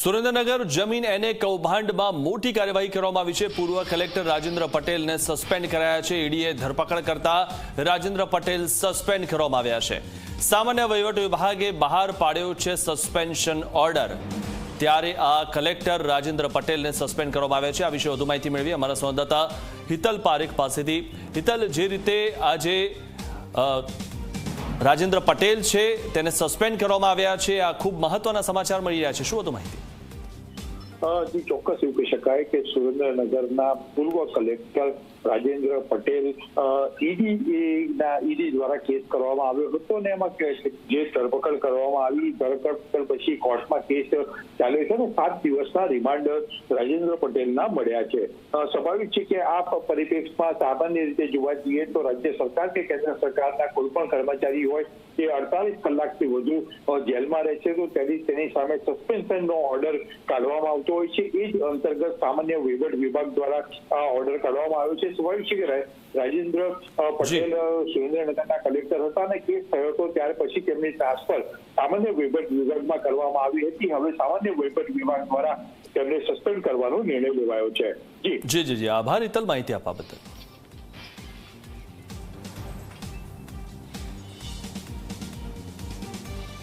સુરેન્દ્રનગર જમીન એને કૌભાંડમાં મોટી કાર્યવાહી કરવામાં આવી છે. પૂર્વ કલેક્ટર રાજેન્દ્ર પટેલને સસ્પેન્ડ કરાયા છે. ઈડીએ ધરપકડ કરતા રાજેન્દ્ર પટેલ સસ્પેન્ડ કરવામાં આવ્યા છે. સામાન્ય વહીવટ વિભાગે બહાર પાડ્યો છે સસ્પેન્શન ઓર્ડર. ત્યારે આ કલેક્ટર રાજેન્દ્ર પટેલને સસ્પેન્ડ કરવામાં આવ્યા છે. આ વિશે વધુ માહિતી મેળવી અમારા સંવાદદાતા હિતલ પારેખ પાસેથી. હિતલ, જે રીતે આજે રાજેન્દ્ર પટેલ છે, તેને સસ્પેન્ડ કરવામાં આવ્યા છે. આ ખૂબ મહત્વના સમાચાર મળી રહ્યા છે. શું વધુ માહિતી? અ, જી ચોક્કસ એવું શકાય કે સુરેન્દ્રનગરના પૂર્વ કલેક્ટર રાજેન્દ્ર પટેલ ઈડી ના ઈડી દ્વારા કેસ કરવામાં આવ્યો હતો ને એમાં જે ધરપકડ કરવામાં આવી ધરપકડ પછી કોર્ટમાં કેસ ચાલે છે ને સાત દિવસના રિમાન્ડ રાજેન્દ્ર પટેલના મળ્યા છે. સ્વાભાવિક છે કે આ પરિપ્રેક્ષમાં સામાન્ય રીતે જોવા જઈએ તો રાજ્ય સરકાર કે કેન્દ્ર સરકારના કોઈ પણ કર્મચારી હોય તે અડતાલીસ કલાકથી વધુ જેલમાં રહે છે તો તેની તેની સામે સસ્પેન્શનનો ઓર્ડર કાઢવામાં આવતો હોય છે એ જ અંતર્ગત સામાન્ય વહીવટ વિભાગ દ્વારા આ ઓર્ડર કાઢવામાં આવ્યો છે. સ્વાભાવિક છે કે રાજેન્દ્ર પટેલ સુરેન્દ્રનગરના કલેક્ટર હતા અને કેસ થયો હતો ત્યાર પછી તેમની ટ્રાન્સફર સામાન્ય વહીવટ વિભાગમાં કરવામાં આવી હતી. હવે સામાન્ય વહીવટ વિભાગ દ્વારા તેમને સસ્પેન્ડ કરવાનો નિર્ણય લેવાયો છે. જી. જી જી આભાર. ઇતલ માહિતી આપવા બદલ.